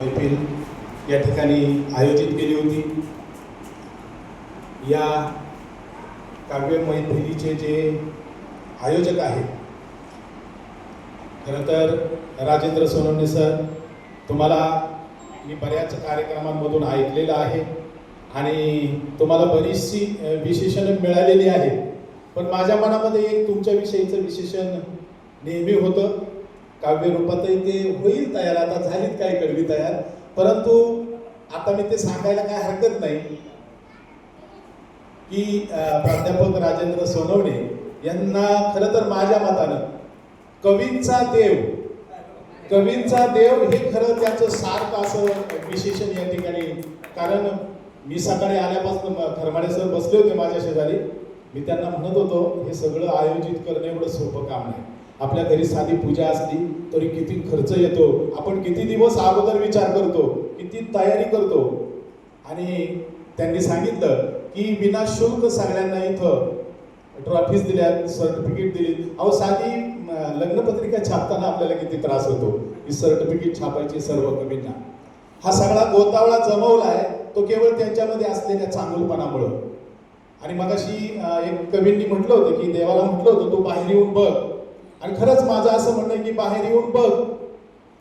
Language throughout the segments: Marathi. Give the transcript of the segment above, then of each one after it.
मैफिल या ठिकाणी आयोजित केली होती. या काव्य मैफिलीचे जे आयोजक आहेत खरं तर राजेंद्र सोनवणे सर तुम्हाला मी बऱ्याच कार्यक्रमांमधून ऐकलेलं आहे आणि तुम्हाला बरीचशी विशेषणं मिळालेली आहेत. पण माझ्या मनामध्ये एक तुमच्याविषयीचं विशेषण नेहमी होतं. काव्य रूपातही ते होईल तयार. आता झालीत काही कडवी तयार. परंतु आता मी ते सांगायला काय हरकत नाही. की प्राध्यापक राजेंद्र सोनवणे यांना खरं तर माझ्या मतानं कवींचा देव कवींचा देव हे खरं त्याचं सार्थ असं विशेषण या ठिकाणी. कारण मी सकाळी आल्यापासून खरमाडे सर बसले होते माझ्या शेजारी. मी त्यांना म्हणत होतो हे सगळं आयोजित करणं एवढं सोपं काम नाही. आपल्या घरी साधी पूजा असली तरी किती खर्च येतो? आपण किती दिवस अगोदर विचार करतो? किती तयारी करतो? आणि त्यांनी सांगितलं की विना शुल्क सगळ्यांना इथं ट्रॉफीज दिल्यात सर्टिफिकेट दिली अहो साधी लग्नपत्रिका छापताना आपल्याला किती त्रास होतो? ही सर्टिफिकेट छापायची सर्व कवींना हा सगळा गोतावळा जमवलाय तो केवळ त्यांच्यामध्ये असलेल्या चांगलपणामुळं. आणि मगाशी एक कवींनी म्हटलं होतं की देवाला म्हटलं होतं तू बाहेर येऊन बघ. आणि खरंच माझं असं म्हणणं की बाहेर येऊन बघ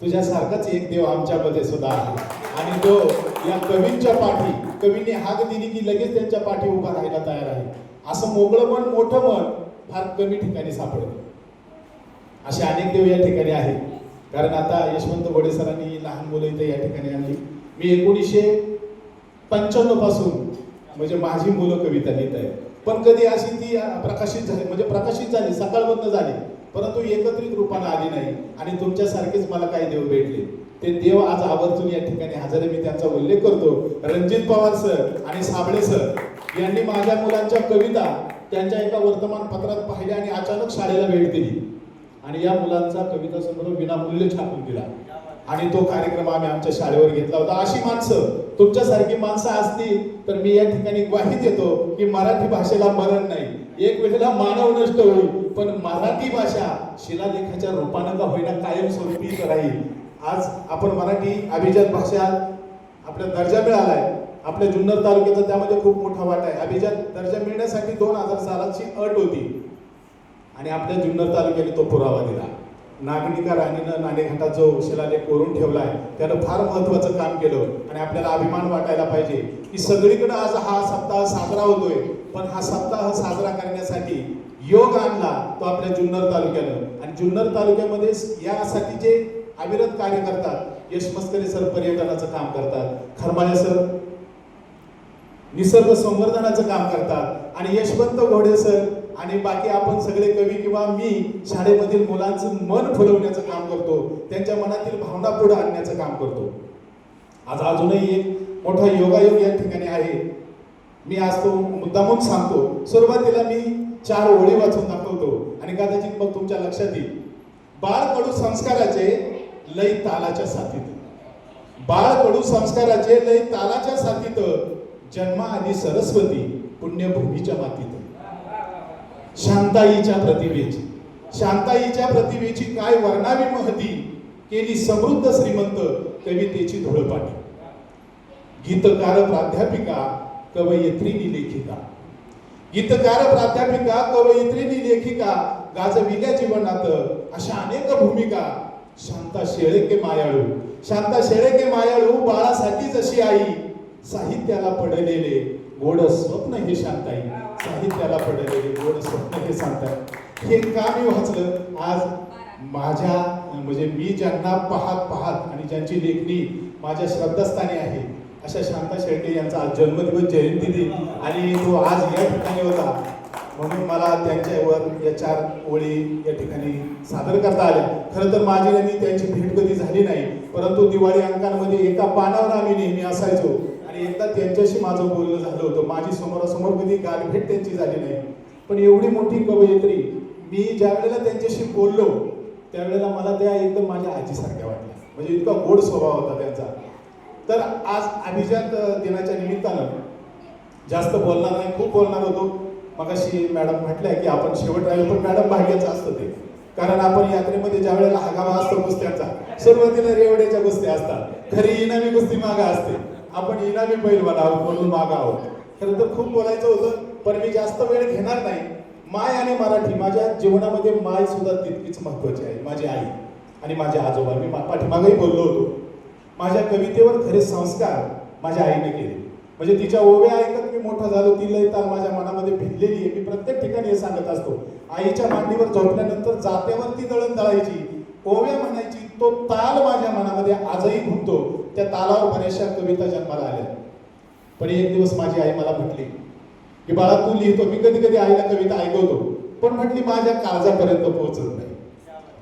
तुझ्यासारखाच एक देव आमच्यामध्ये सुद्धा आहे. आणि तो या कवींच्या पाठी कवींनी हाक दिली की लगेच त्यांच्या पाठी उभा राहायला तयार आहे. असं मोकळं मन मोठं मन फार कमी ठिकाणी सापडतं. असे अनेक देव या ठिकाणी आहेत. कारण आता यशवंत गोडे सरांनी लहान मुलं इथे या ठिकाणी आणली. मी एकोणीसशे पंच्याण्णवपासून म्हणजे माझी मुलं कविता लिहित आहे पण कधी अशी ती प्रकाशित झाली म्हणजे प्रकाशित झाली सकाळमधनं झाली. परंतु एकत्रित रूपाने आली नाही आणि तुमच्यासारखेच मला काही देव भेटले. ते देव आज आवर्जून या ठिकाणी हजर मी त्यांचा उल्लेख करतो. रणजित पवार सर आणि साबळे सर यांनी माझ्या मुलांच्या कविता त्यांच्या एका वर्तमानपत्रात पाहिल्या आणि अचानक शाळेला भेट दिली. आणि या मुलांचा कविता संग्रह विनामूल्य छापून दिला. आणि तो कार्यक्रम आम्ही आमच्या शाळेवर घेतला होता. अशी माणसं तुमच्यासारखी माणसं असतील तर मी या ठिकाणी ग्वाही देतो की मराठी भाषेला मरण नाही. एक वेळेला मानव नष्ट होईल पण मराठी भाषा शिलालेखाच्या रूपानं का होईना कायमस्वरूपी राहील. आज आपण मराठी अभिजात भाषा आपला दर्जा मिळालाय. आपल्या जुन्नर तालुक्याचा त्यामध्ये खूप मोठा वाटा आहे. अभिजात दर्जा मिळण्यासाठी दोन हजार सालाची अट होती. आणि आपल्या जुन्नर तालुक्याने तो पुरावा दिला. नागनिका राणीनं नाणेघाटा जो शिलालेख कोरून ठेवलाय त्यानं फार महत्वाचं काम केलं आणि आपल्याला अभिमान वाटायला पाहिजे की सगळीकडे आज हा सप्ताह साजरा होतोय पण हा सप्ताह साजरा करण्यासाठी योग आणला तो आपल्या जुन्नर तालुक्यानं. आणि जुन्नर तालुक्यामध्ये यासाठी जे अविरत कार्य करतात यश मस्करे सर पर्यटनाचं काम करतात खरमाळे सर निसर्ग संवर्धनाचं काम करतात आणि यशवंत घोडे सर आणि बाकी आपण सगळे कवी किंवा मी शाळेमधील मुलांचं मन फुलवण्याचं काम करतो त्यांच्या मनातील भावना पुढे आणण्याचं काम करतो. आज अजूनही एक मोठा योगायोग या ठिकाणी आहे. मी आज तो मुद्दामून सांगतो. सुरुवातीला मी चार ओळी वाचून दाखवतो. आणि कदाचित मग तुमच्या लक्षात येईल. बाळ कडू संस्काराचे लय तालाच्या साथीत. बाळ कडू संस्काराचे लय तालाच्या साथीत. जन्मा आणि सरस्वती पुण्यभूमीच्या मातीत. शांताईच्या प्रतिभेची शांताईच्या प्रतिभेची काय वर्णावी महती? केली समृद्ध श्रीमंत कवितेची धुळपाटी गीतकार प्राध्यापिका कवयित्रीनी लेखिका. गीतकार प्राध्यापिका कवयित्रीनी लेखिका गाजविल्या जीवनात अशा अनेक भूमिका शांता शेळके मायाळू. शांता शेळके मायाळू बाळासाठी जशी आई. साहित्याला पडलेले गोड स्वप्न हे शांताई. साहित्याला पडलेले गोड स्वप्न हे सांगतात. हे का मी वाचलं? आज माझ्या म्हणजे मी ज्यांना पाहत पाहत आणि ज्यांची लेखणी माझ्या श्रद्धास्थानी आहे अशा शांता शेळके यांचा आज जन्मदिवस जयंती दिन. आणि तो आज या ठिकाणी होता. म्हणून मला त्यांच्यावर या चार ओळी या ठिकाणी सादर करता आल्या. खरं तर माझी आणि त्यांची भेट कधी झाली नाही परंतु दिवाळी अंकांमध्ये एका पानावर आम्ही नेहमी असायचो. आणि एकदा त्यांच्याशी माझं बोलणं झालं होतं माझी समोरासमोर कधी गाठभेट त्यांची झाली नाही. पण एवढी मोठी कवयित्री मी ज्या वेळेला त्यांच्याशी बोललो त्यावेळेला मला त्या एकदम माझ्या आजीसारख्या वाटल्या. म्हणजे इतका गोड स्वभाव होता त्यांचा. तर आज अभिजात दिनाच्या निमित्तानं जास्त बोलणार नाही खूप बोलणार होतो. मगाशी मॅडम म्हटलंय की आपण शेवट राहिलो पण मॅडम भाग्याचं असतं ते. कारण आपण यात्रेमध्ये ज्या वेळेला हगामा असतो कुस्त्यांचा सुरुवातीला रेवड्याच्या कुस्त्या असतात. खरी इनामी कुस्ती मागा असते. आपण इनामी पैलवान आहोत म्हणून मागा आहोत. खरं तर खूप बोलायचं होतं पण मी जास्त वेळ घेणार नाही. माय आणि मराठी माझ्या जीवनामध्ये माय सुद्धा तितकीच महत्वाची आहे माझी आई आणि माझे आजोबा. मी मा- पाठीमागेही बोललो होतो. माझ्या कवितेवर खरे संस्कार माझ्या आईने केले. म्हणजे तिच्या ओव्या ऐकत मी मोठा झालो ती लय ताल माझ्या मनामध्ये भिडलेली आहे. मी प्रत्येक ठिकाणी हे सांगत असतो आईच्या मांडीवर झोपल्यानंतर जात्यावरती दळण दळायची. ओव्या म्हणायची तो ताल माझ्या मनामध्ये आजही घुमतो. त्या तालावर बऱ्याचशा कविता जन्माला आल्या. पण एक दिवस माझी आई मला म्हटली की बाळा तू लिहितो. मी कधी कधी आईला कविता ऐकवतो पण म्हटली माझ्या काळजापर्यंत पोहोचत नाही.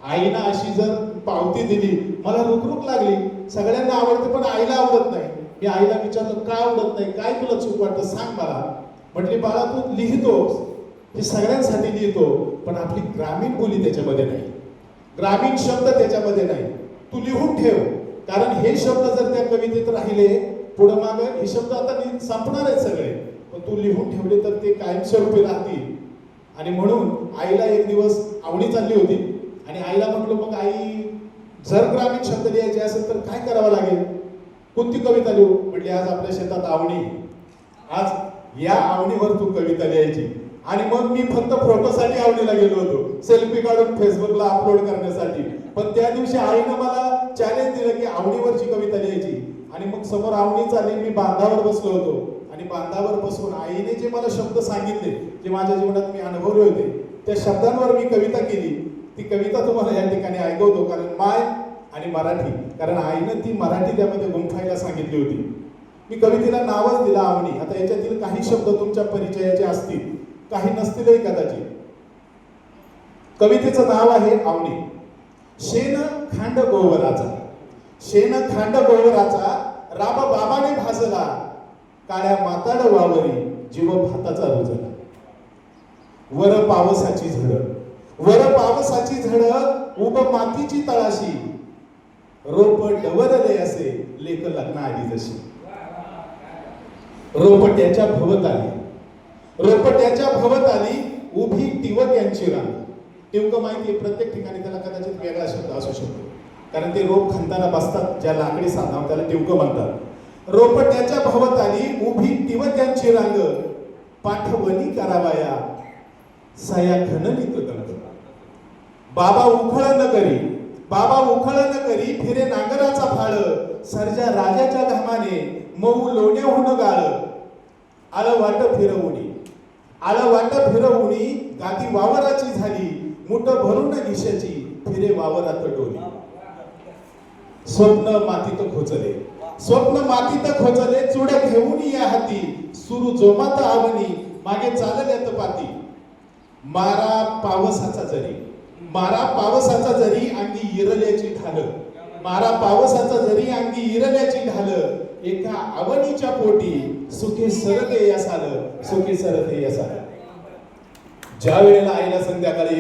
आईनं अशी जर पावती दिली मला रुकरुक लागली. सगळ्यांना आवडते पण आईला आवडत नाही. मी आईला विचारलं का आवडत नाही? काय तुला चूक वाटतं? सांग मला. म्हटली बाळा तू लिहितो हे सगळ्यांसाठी लिहितो पण आपली ग्रामीण बोली त्याच्यामध्ये नाही. ग्रामीण शब्द त्याच्यामध्ये नाही. तू लिहून ठेव. कारण हे शब्द जर त्या कवितेत राहिले पुढं माग हे शब्द आता संपणार आहेत सगळे. पण तू लिहून ठेवले तर ते कायमस्वरूपी राहतील. आणि म्हणून आईला एक दिवस आवडी चालली होती. आणि आईला म्हटलं मग आई जर ग्रामीण शब्द लिहायचे असेल तर काय करावं लागेल? कोणती कविता लिहू? म्हटली आज आपल्या शेतात आवणी आज या आवणीवर तू कविता लिहायची. आणि मग मी फक्त फोटोसाठी आवडीला गेलो होतो. सेल्फी काढून फेसबुकला अपलोड करण्यासाठी. पण त्या दिवशी आईनं मला चॅलेंज दिलं की आवडीवरची कविता लिहायची. आणि मग समोर आवडी चालली मी बांधावर बसलो होतो. आणि बांधावर बसून आईने जे मला शब्द सांगितले जे माझ्या जीवनात मी अनुभवले होते त्या शब्दांवर मी कविता केली. ती कविता तुम्हाला या ठिकाणी ऐकवतो कारण माय आणि मराठी. कारण आईनं ती मराठी त्यामध्ये गुंफायला सांगितली होती. मी कवितेला नावच दिलं आवणी आता याच्यातील काही शब्द तुमच्या परिचयाचे असतील. काही नसतीलही कदाचित. कवितेचं नाव आहे आवणी शेन खांड गोवराचा. शेन खांड गोवराचा राब बाबाने भासला काळ्या माताड वावरी जीव भाताचा रुजला. वर पावसाची झड वर पावसाची झड उब मातीची तळाशी. रोप डवरले असे लेख लग्नाआधी जशी. रोपट्याच्या भवताली. रोपट्याच्या भवताली उभी टिवक यांची राणी. नेमकं माहिती आहे प्रत्येक ठिकाणी त्याला कदाचित वेगळा शब्द असू शकतो. कारण ते रोप खांताना बसतात ज्या लाकडी साधनावर त्याला टिवकं म्हणतात. रोपट्याच्या भवताली उभी टिवक यांची रांग. पाठवणी करावाया. सया घननित दंड बाबा उखळ न करी. बाबा उखळ न करी फिरे नांगराचा फाळ. सर्जा राजाच्या घामाने मऊ लोण्याहून गाळ. आलं वाट फिरवणी आलं वाट फिरवणी गादी वावराची झाली. मुठ भरून घिशाची फिरे वावरात डोली स्वप्न मातीत खोचले. स्वप्न मातीत खोचले चुड घेऊन या हाती. सुरू जोमात आवनी मागे चालल्यात पाती. मारा पावसाचा जरी. मारा पावसाचा जरी अंगी इरल्याची ढाल. मारा पावसाचा जरी अंगी इरल्याची ढाल. एका आवनीच्या पोटी सुखे सरते यसाल सुखे सरते यसाल ज्या वेळेला आईला संध्याकाळी